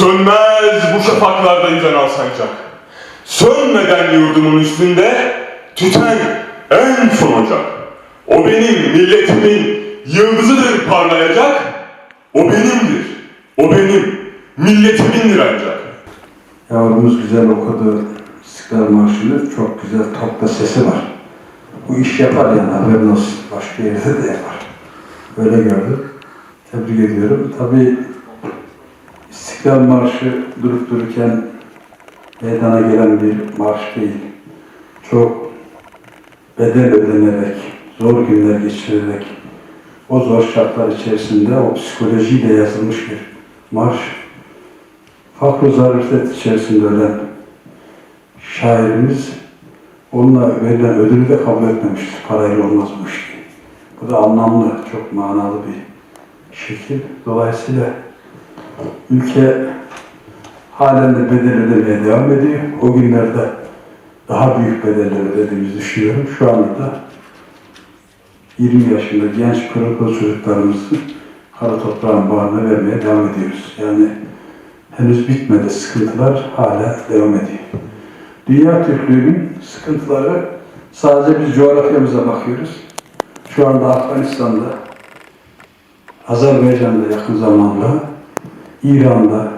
Sönmez bu şafaklarda yüzen al. Sönmeden yurdumun üstünde tüten en son ocak. O benim milletimin yıldızıdır parlayacak. O benimdir. O benim milletimindir ancak. Yavrumuz güzel okudu İstiklal Marşı'nı. Çok güzel topla sesi var. Bu iş yapar yani haberin olsun. Başka yerde de yapar. Öyle gördüm. Tebrik ediyorum. Tabii İstiklal Marşı durup dururken meydana gelen bir marş değil. Çok bedel ödenerek, zor günler geçirerek, o zor şartlar içerisinde o psikolojiyle yazılmış bir marş. Fakr-ı zarifet içerisinde ölen şairimiz onunla verilen ödülü de kabul etmemiştir. Parayla olmaz bu iş. Bu da anlamlı, çok manalı bir şekil. Dolayısıyla ülke halen de bedel ödemeye devam ediyor. O günlerde daha büyük bedeller ödediğimizi düşünüyorum. Şu anda da 20 yaşında genç pırıl çocuklarımızı kara toprağın bağrına vermeye devam ediyoruz. Yani henüz bitmedi sıkıntılar hala devam ediyor. Dünya Türklüğü'nün sıkıntıları sadece biz coğrafyamıza bakıyoruz. Şu anda Afganistan'da, Azerbaycan'da yakın zamanda, İran'da,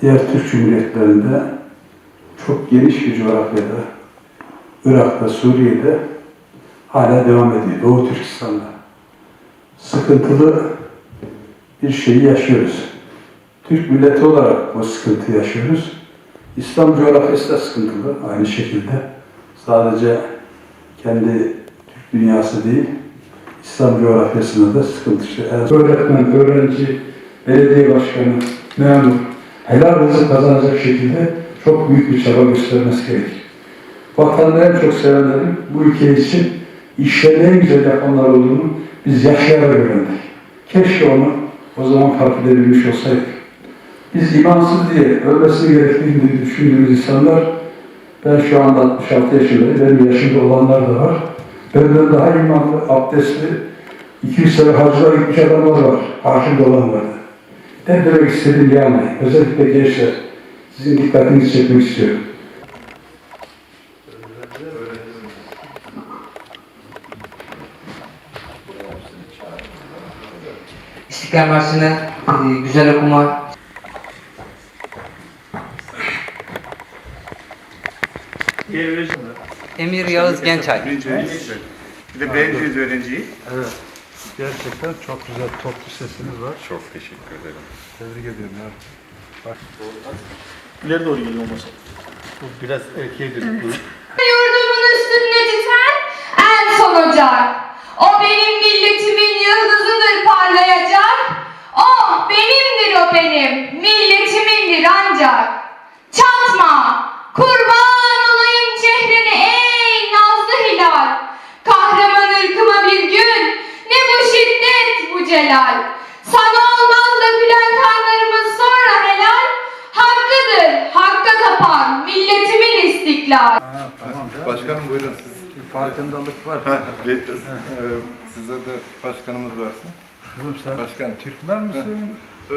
diğer Türk Cumhuriyetlerinde çok geniş bir coğrafyada, Irak'ta, Suriye'de hala devam ediyor. Doğu Türkistan'da. Sıkıntılı bir şeyi yaşıyoruz. Türk milleti olarak bu sıkıntı yaşıyoruz. İslam coğrafyası da sıkıntılı aynı şekilde. Sadece kendi Türk dünyası değil, İslam coğrafyasında da sıkıntı. Öğretmen, öğrenci, belediye başkanı, memur, helal rızık kazanacak şekilde çok büyük bir çaba göstermesi gerekir. Vatanını en çok sevenlerin bu ülke için işlerini en güzel yapanlar olduğunu biz yaşayarak öğrendik. Keşke onu o zaman fark edebilmiş olsaydık. Biz imansız diye ölmesi gerektiğini düşündüğümüz insanlar, ben şu anda 66 yaşındayım, benim yaşımda olanlar da var. Benden daha imanlı, abdestli, 200 sene hacılar gitmiş adamlar var, karşımda olan vardı. Ne demek istediğim yani, özellikle gençler, sizin dikkatinizi çekmek istiyorum. İstiklal Marşı'nı e, güzel okuma Emir Yağız Gençay. Bir de beğendiğiniz öğrenciyi. Evet. Gerçekten çok güzel toplu sesiniz var. Çok teşekkür ederim. Tebrik ediyorum ya. Bak. İleri doğru geliyor olmasa. Bu biraz erkeğe dönük. Yurdumun üstünde tüten en son ocak. O benim milletimin yıldızıdır parlayacak. O benimdir o benim, milletimindir ancak. Celal. Sana olmaz da gülen kanlarımız sonra helal. Hakkıdır, hakka tapan milletimin istiklal. Başkanım buyurun. Farkındalık var. Size de başkanımız varsın. Oğlum sen Başkan. Türkmen misin?